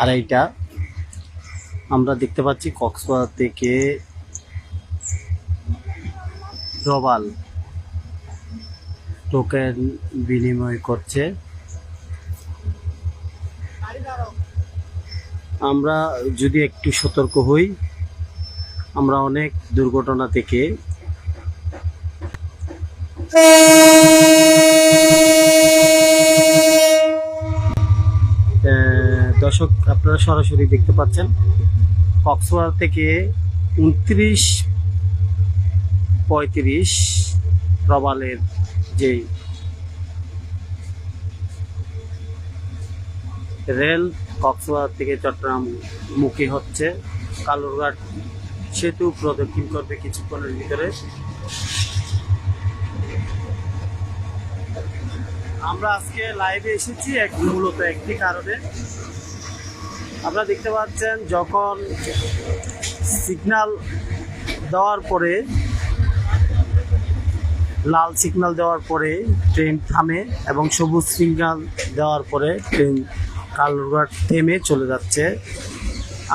আড়াইটা। আমরা দেখতে পাচ্ছি কক্সবাজার থেকে প্রবাল টোকেন বিনিময় করছে। আমরা যদি একটু সতর্ক হই, আমরা অনেক দুর্ঘটনা থেকে দর্শক, আপনারা সরাসরি দেখতে পাচ্ছেন, কক্সবাজার থেকে উনত্রিশ পঁয়ত্রিশ প্রবালের যে রেল কক্সবাজার থেকে চট্টগ্রাম মুখী হচ্ছে, কালুরঘাট সেতু প্রদক্ষিণ করবে কিছুক্ষণের ভিতরে। আমরা আজকে লাইভে এসেছি এক মূলত একটি কারণে। আপনারা দেখতে পাচ্ছেন যখন সিগনাল দেওয়ার পরে, লাল সিগনাল দেওয়ার পরে ট্রেন থামে এবং সবুজ সিগনাল দেওয়ার পরে ট্রেন কালুরঘাট থেমে চলে যাচ্ছে।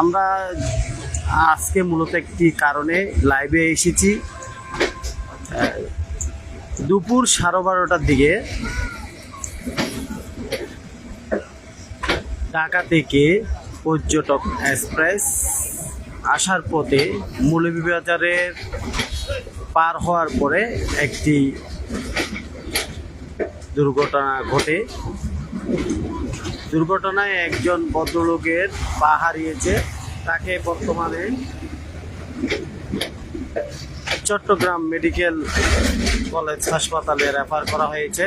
আমরা আজকে মূলত একটি কারণে লাইভে এসেছি। দুপুর সাড়ে বারোটার দিকে ঢাকা থেকে পর্যটক এক্সপ্রেস আসার পথে মৌলভীবাজারের পার হওয়ার পরে একটি দুর্ঘটনা ঘটে। দুর্ঘটনায় একজন ভদ্রলোকের পা হারিয়েছে। তাকে বর্তমানে চট্টগ্রাম মেডিকেল কলেজ হাসপাতালে রেফার করা হয়েছে।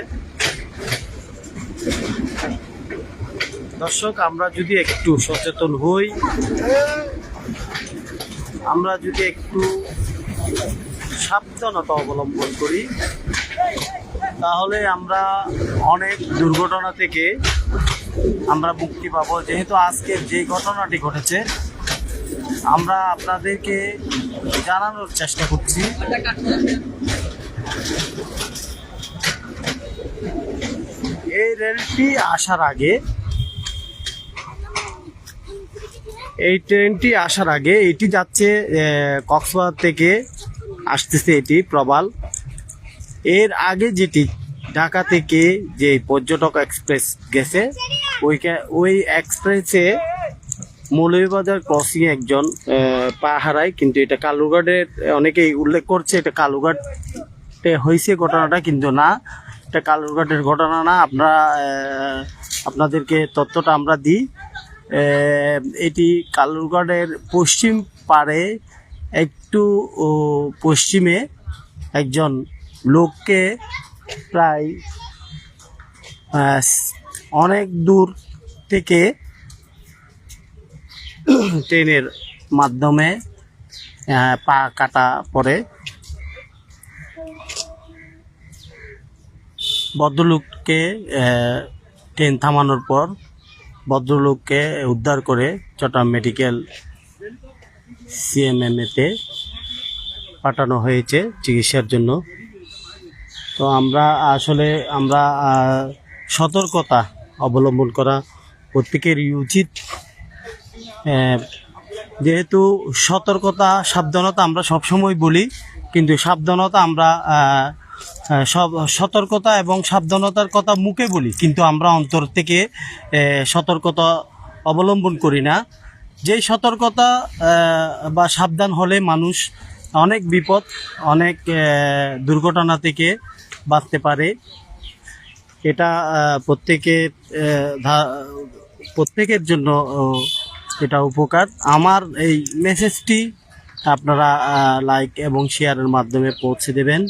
দর্শক, আমরা যদি একটু সচেতন হই, আমরা যদি একটু সাবধানতা অবলম্বন করি, তাহলে আমরা অনেক দুর্ঘটনা থেকে আমরা মুক্তি পাবো। যেহেতু আজকে যে ঘটনাটি ঘটেছে, আমরা আপনাদেরকে জানানোর চেষ্টা করছি। এই রেলটি আসার আগে এই ট্রেনটি আসার আগে এটি যাচ্ছে কক্সবাজার থেকে আসতেছে এটি প্রবাল। এর আগে যেটি ঢাকা থেকে যে পর্যটক এক্সপ্রেস গেছে ওই ওই এক্সপ্রেসে মৌলভীবাজার ক্রসিং একজন পা হারায়। কিন্তু এটা কালুঘাটের অনেকেই উল্লেখ করছে এটা কালুঘাটে হয়েছে ঘটনাটা, কিন্তু না। এটা কালুরঘাটের ঘটনা না। আপনারা আপনাদেরকে তথ্যটা আমরা দিই। এটি কালুরঘাটের পশ্চিম পাড়ে একটু পশ্চিমে একজন লোককে প্রায় অনেক দূর থেকে ট্রেনের মাধ্যমে পা কাটা পড়ে। ভদ্রলোককে ট্রেন থামানোর পর ভদ্রলোককে উদ্ধার করে চট্টগ্রাম মেডিকেল সিএমএমএতে পাঠানো হয়েছে চিকিৎসার জন্য। তো আমরা আসলে আমরা সতর্কতা অবলম্বন করা প্রত্যেকেরই উচিত। যেহেতু সতর্কতা, সাবধানতা আমরা সবসময় বলি, কিন্তু সাবধানতা আমরা সব সতর্কতা এবং সাবধানতার কথা মুখে বলি। কিন্তু আমরা অন্তর থেকে সতর্কতা অবলম্বন করি না। যেই সতর্কতা বা সাবধান হলে মানুষ অনেক বিপদ, অনেক দুর্ঘটনা থেকে বাঁচতে পারে। এটা প্রত্যেকের প্রত্যেকের জন্য এটা উপকার। আমার এই মেসেজটি আপনারা লাইক এবং শেয়ারের মাধ্যমে পৌঁছে দেবেন।